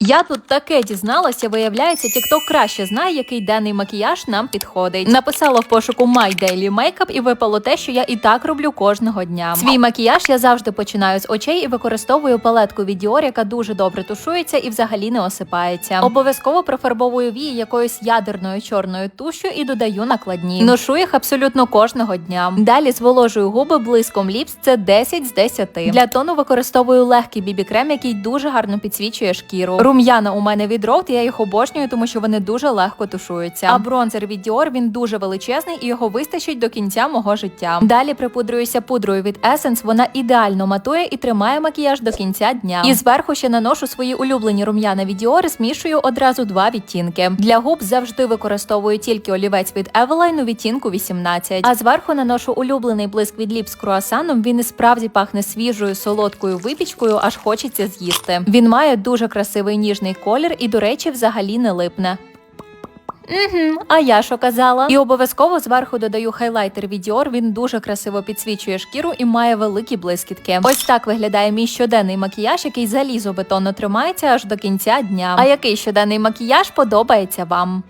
Я тут таке дізналася, виявляється, TikTok краще знає, який денний макіяж нам підходить. Написала в пошуку My Daily Makeup і випало те, що я і так роблю кожного дня. Свій макіяж я завжди починаю з очей і використовую палетку від Dior, яка дуже добре тушується і взагалі не осипається. Обов'язково профарбовую вії якоюсь ядерною чорною тушю і додаю накладні. Ношу їх абсолютно кожного дня. Далі зволожую губи блиском ліпс. Це 10 з 10. Для тону використовую легкий бібі-крем, який дуже гарно підсвічує шкіру. Рум'яна у мене від Rode, я їх обожнюю, тому що вони дуже легко тушуються. А бронзер від Dior, він дуже величезний і його вистачить до кінця мого життя. Далі припудрююся пудрою від Essence, Вона ідеально матує і тримає макіяж до кінця дня. І зверху ще наношу свої улюблені рум'яна від Dior, змішую одразу два відтінки. Для губ завжди використовую тільки олівець від Eveline у відтінку 18. А зверху наношу улюблений блиск від Lips з круасаном. Він і справді пахне свіжою солодкою випічкою, аж хочеться з'їсти. Він має дуже красивий ніжний колір і, до речі, взагалі не липне. Угу, а я що казала? І обов'язково зверху додаю хайлайтер від Dior, Він дуже красиво підсвічує шкіру і має великі блискітки. Ось так виглядає мій щоденний макіяж, який залізобетонно тримається аж до кінця дня. А який щоденний макіяж подобається вам?